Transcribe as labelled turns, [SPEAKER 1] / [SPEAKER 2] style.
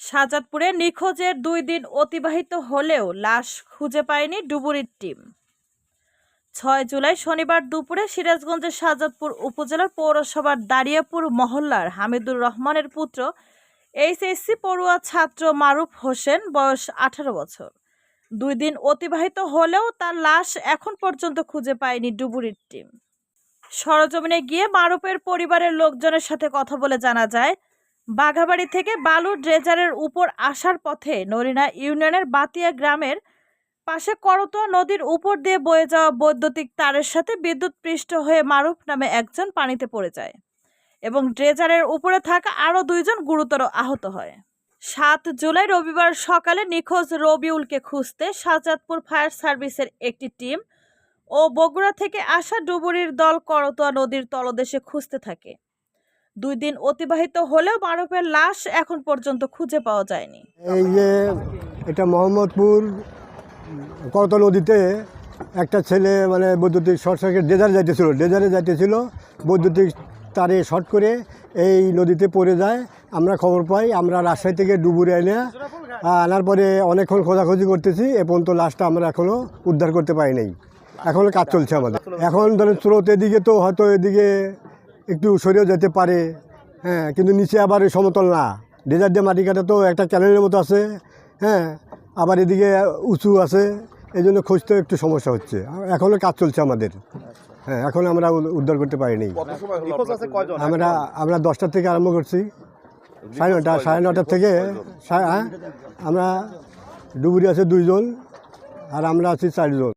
[SPEAKER 1] শাহজাদপুরে নিখোঁজের দুই দিন অতিবাহিত হলেও লাশ খুঁজে পায়নি ডুবুরির টিম। ছয় জুলাই শনিবার দুপুরে সিরাজগঞ্জের শাহজাদপুর উপজেলার পৌরসভার দারিয়াপুর মহল্লার হামিদুর রহমানের পুত্র এইচএসসি পড়ুয়া ছাত্র মারুফ হোসেন, বয়স আঠারো বছর। দুই দিন অতিবাহিত হলেও তার লাশ এখন পর্যন্ত খুঁজে পায়নি ডুবুরির টিম। সরজমিনে গিয়ে মারুফের পরিবারের লোকজনের সাথে কথা বলে জানা যায় বাঘাবাড়ি থেকে বালু ড্রেজারের উপর আসার পথে নরিনা ইউনিয়নের বাতিয়া গ্রামের পাশে করতোয়া নদীর উপর দিয়ে বয়ে যাওয়া বৈদ্যুতিক তারের সাথে বিদ্যুৎ পৃষ্ঠ হয়ে মারুফ নামে একজন পানিতে পড়ে যায় এবং ড্রেজারের উপরে থাকা আরও দুইজন গুরুতর আহত হয়। সাত জুলাই রবিবার সকালে নিখোঁজ রবিউলকে খুঁজতে শাহজাদপুর ফায়ার সার্ভিসের একটি টিম ও বগুড়া থেকে আসা ডুবুরির দল করতোয়া নদীর তলদেশে খুঁজতে থাকে। দুই দিন অতিবাহিত হলেও মারুফের লাশ এখন পর্যন্ত খুঁজে পাওয়া যায়নি।
[SPEAKER 2] এই যে এটা মোহাম্মদপুর করত নদীতে একটা ছেলে মানে বৈদ্যুতিক শর্ট সার্কিট ডেজারে যাইতেছিল ডেজারে যাইতেছিল, বৈদ্যুতিক তারে শর্ট করে এই নদীতে পড়ে যায়। আমরা খবর পাই, আমরা রাজশাহী থেকে ডুবুরে এনে আনার পরে অনেকক্ষণ খোঁজাখুঁজি করতেছি, এ পর্যন্ত লাশটা আমরা এখনও উদ্ধার করতে পারি নাই। এখনও কাজ চলছে আমাদের। এখন ধরেন স্রোত এদিকে তো হয়তো এদিকে একটু সরেও যেতে পারে। হ্যাঁ কিন্তু নিচে আবার ওই সমতল না। ডেজার দিয়ে মাটি কাটা তো একটা ক্যানেলের মতো আছে। হ্যাঁ আবার এদিকে উঁচু আছে। এই জন্য খুঁজতে একটু সমস্যা হচ্ছে। এখনও কাজ চলছে আমাদের। হ্যাঁ এখন আমরা উদ্ধার করতে পারিনি।
[SPEAKER 3] কত সময় হলো নিখোঁজ আছে কয়জন?
[SPEAKER 2] আমরা আমরা দশটার থেকে আরম্ভ করছি। সাড়ে নটা সাড়ে নটার থেকে হ্যাঁ, আমরা ডুবুরি আছে দুইজন আর আমরা আছি চারজন।